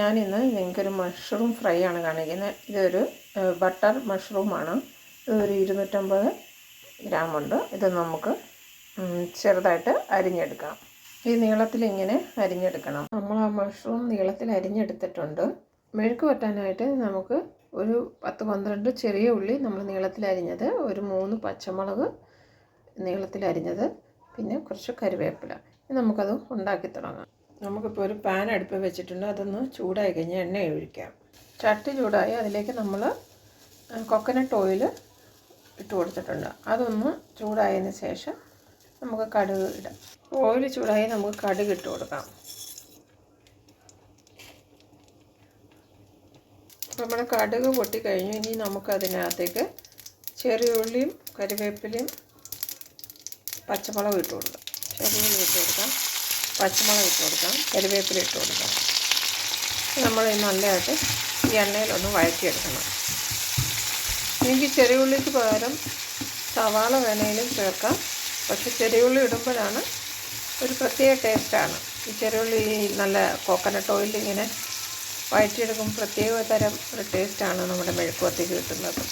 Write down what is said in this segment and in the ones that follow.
ഞാൻ ഇന്ന് നിങ്ങൾക്കൊരു മഷ്റൂം ഫ്രൈ ആണ് കാണിക്കുന്നത്. ഇതൊരു ബട്ടർ മഷ്റൂമാണ് ഇതൊരു ഇരുന്നൂറ്റമ്പത് ഗ്രാമുണ്ട് ഇത് നമുക്ക് ചെറുതായിട്ട് അരിഞ്ഞെടുക്കാം. ഈ നീളത്തിൽ ഇങ്ങനെ അരിഞ്ഞെടുക്കണം. നമ്മൾ ആ മഷ്റൂം നീളത്തിൽ അരിഞ്ഞെടുത്തിട്ടുണ്ട്. മെഴുക്ക് വറ്റാനായിട്ട് നമുക്ക് ഒരു പത്ത് പന്ത്രണ്ട് ചെറിയ ഉള്ളി നമ്മൾ നീളത്തിൽ അരിഞ്ഞത് ഒരു മൂന്ന് പച്ചമുളക് നീളത്തിൽ അരിഞ്ഞത് പിന്നെ കുറച്ച് കരുവേപ്പില നമുക്കത് ഉണ്ടാക്കി തുടങ്ങാം. നമുക്കിപ്പോൾ ഒരു പാൻ അടുപ്പ് വെച്ചിട്ടുണ്ട്. അതൊന്ന് ചൂടായി കഴിഞ്ഞാൽ എണ്ണ ഒഴിക്കാം. ചട്ടി ചൂടായി അതിലേക്ക് നമ്മൾ കൊക്കനട്ട് ഓയിൽ ഇട്ട് കൊടുത്തിട്ടുണ്ട്. അതൊന്ന് ചൂടായതിന് ശേഷം നമുക്ക് കടുക് ഇടാം. ഓയിൽ ചൂടായി നമുക്ക് കടുക് ഇട്ട് കൊടുക്കാം. നമ്മുടെ കടുക് പൊട്ടിക്കഴിഞ്ഞു ഇനി നമുക്കതിനകത്തേക്ക് ചെറിയ ഉള്ളിയും കരിവേപ്പിലയും പച്ചമുളകും ഇട്ട് കൊടുക്കാം. ചെറിയ ഉള്ളി ഇട്ട് കൊടുക്കാം. പച്ചമുളക് ഇട്ട് കൊടുക്കാം കരുവേപ്പില ഇട്ട് കൊടുക്കാം. നമ്മൾ ഈ നല്ലതായിട്ട് ഈ എണ്ണയിലൊന്ന് വഴറ്റിയെടുക്കണം. എനിക്ക് ചെറിയുള്ളിക്ക് പകരം സവാള വേണേലും ചേർക്കാം. പക്ഷെ ചെറിയുള്ളി ഇടുമ്പോഴാണ് ഒരു പ്രത്യേക ടേസ്റ്റാണ്. ഈ ചെറിയുള്ളി നല്ല കോക്കനട്ട് ഓയിൽ ഇങ്ങനെ വഴറ്റിയെടുക്കുമ്പോൾ പ്രത്യേക തരം ഒരു ടേസ്റ്റാണ് നമ്മുടെ മെഴുക്കുവത്തേക്ക് കിട്ടുന്നത്.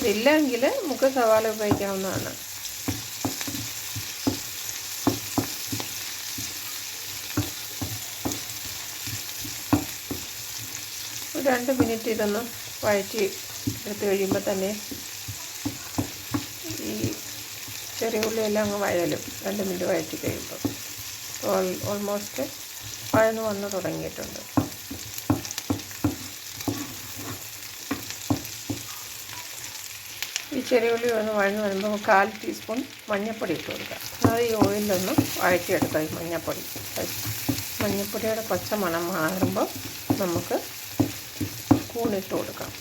ഇതില്ലെങ്കിൽ നമുക്ക് സവാള ഉപയോഗിക്കാവുന്നതാണ്. രണ്ട് മിനിറ്റ് ഇതൊന്ന് വഴറ്റി എടുത്ത് കഴിയുമ്പോൾ തന്നെ ഈ ചെറിയ ഉള്ളിയെല്ലാം അങ്ങ് വഴലും. രണ്ട് മിനിറ്റ് വഴറ്റി കഴിയുമ്പോൾ ഓൾ ഓൾമോസ്റ്റ് വഴന്ന് വന്ന് തുടങ്ങിയിട്ടുണ്ട്. ഈ ചെറിയ ഉള്ളി ഒന്ന് വഴന്ന് വരുമ്പോൾ കാൽ ടീസ്പൂൺ മഞ്ഞൾപ്പൊടി ഇട്ട് കൊടുക്കുക. അത് ഈ ഓയിലൊന്ന് വഴറ്റിയെടുക്കാം ഈ മഞ്ഞൾപ്പൊടി. മഞ്ഞൾപ്പൊടിയുടെ പച്ച മണം മാറുമ്പോൾ നമുക്ക് കൂണിട്ട് കൊടുക്കാം.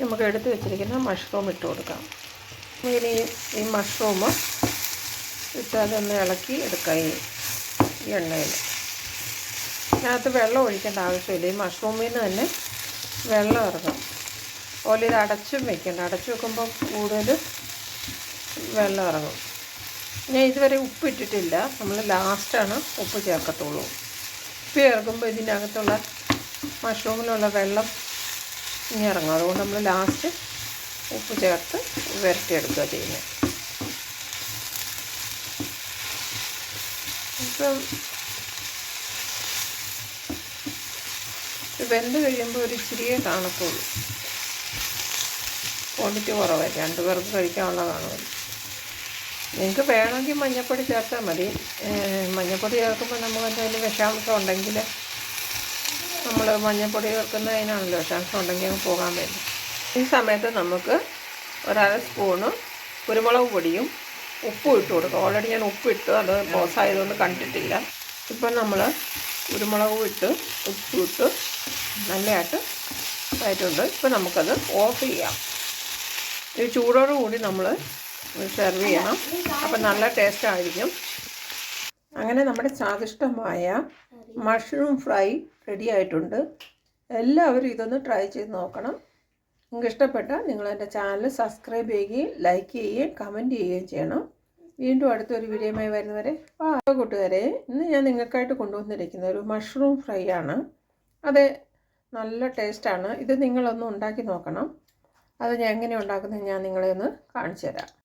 നമുക്ക് എടുത്ത് വെച്ചിരിക്കുന്ന മഷ്റൂം ഇട്ട് കൊടുക്കാം. ഇനി ഈ മഷ്റൂം ഇട്ട് അതൊന്ന് ഇളക്കി എടുക്കാം ഈ എണ്ണയിൽ. ഇതിനകത്ത് വെള്ളം ഒഴിക്കേണ്ട ആവശ്യമില്ല. ഈ മഷ്റൂമിൽ നിന്ന് തന്നെ വെള്ളം ഇറങ്ങും. അതുപോലെ ഇത് അടച്ചും വെക്കണ്ട. അടച്ചു വെക്കുമ്പോൾ കൂടുതൽ വെള്ളം ഇറങ്ങും. ഞാൻ ഇതുവരെ ഉപ്പ് ഇട്ടിട്ടില്ല നമ്മൾ ലാസ്റ്റാണ് ഉപ്പ് ചേർക്കത്തുള്ളൂ. ഉപ്പ് ചേർക്കുമ്പോൾ ഇതിനകത്തുള്ള മഷ്റൂമിലുള്ള വെള്ളം ഇനി ഇറങ്ങും. അതുകൊണ്ട് നമ്മൾ ലാസ്റ്റ് ഉപ്പ് ചേർത്ത് വരട്ടിയെടുക്കുക ചെയ്യുന്നത്. ഇപ്പം വെന്ത് കഴിയുമ്പോൾ ഒരു ഇച്ചിരിയേ കാണത്തുള്ളൂ. ക്വാണ്ടിറ്റി കുറവായിരിക്കും. രണ്ട് പേർക്ക് കഴിക്കാനുള്ള കാണുമല്ലോ നിങ്ങൾക്ക് വേണമെങ്കിൽ മഞ്ഞൾപ്പൊടി ചേർത്താൽ മതി. മഞ്ഞൾപ്പൊടി ചേർക്കുമ്പോൾ നമുക്ക് എന്തെങ്കിലും വിഷാംശം ഉണ്ടെങ്കിൽ നമ്മൾ മഞ്ഞൾപ്പൊടി ചേർക്കുന്നതിനാണല്ലോ വിഷാംശം ഉണ്ടെങ്കിൽ അങ്ങ് പോകാൻ വേണ്ടി ഈ സമയത്ത് നമുക്ക് ഒരര സ്പൂണ് കുരുമുളക് പൊടിയും ഉപ്പും ഇട്ട് കൊടുക്കും. ഓൾറെഡി ഞാൻ ഉപ്പ് ഇട്ടു. അത് ബോസായതുകൊണ്ട് കണ്ടിട്ടില്ല. ഇപ്പം നമ്മൾ കുരുമുളകും ഇട്ട് ഉപ്പും ഇട്ട് നല്ലതായിട്ട് ആയിട്ടുണ്ട് ഇപ്പം നമുക്കത് ഓഫ് ചെയ്യാം. ഈ ചൂടോടുകൂടി നമ്മൾ സെർവ് ചെയ്യണം. അപ്പം നല്ല ടേസ്റ്റ് ആയിരിക്കും. അങ്ങനെ നമ്മുടെ സ്വാദിഷ്ടമായ മഷ്റൂം ഫ്രൈ റെഡി ആയിട്ടുണ്ട്. എല്ലാവരും ഇതൊന്ന് ട്രൈ ചെയ്ത് നോക്കണം. നിങ്ങൾക്ക് ഇഷ്ടപ്പെട്ട നിങ്ങൾ എന്റെ ചാനൽ സബ്സ്ക്രൈബ് ചെയ്യുകയും ലൈക്ക് ചെയ്യുകയും കമന്റ് ചെയ്യുകയും ചെയ്യണം. വീണ്ടും അടുത്തൊരു വീഡിയോയുമായി വരുന്നവരെ ആ കൂട്ടുകാരെ ഇന്ന് ഞാൻ നിങ്ങൾക്കായിട്ട് കൊണ്ടുവന്നിരിക്കുന്ന ഒരു മഷ്റൂം ഫ്രൈ ആണ്. അത് നല്ല ടേസ്റ്റാണ് ഇത് നിങ്ങളൊന്ന് ഉണ്ടാക്കി നോക്കണം. അത് ഞാൻ എങ്ങനെ ഉണ്ടാക്കുന്നത് ഞാൻ നിങ്ങളെ ഒന്ന് കാണിച്ചു തരാം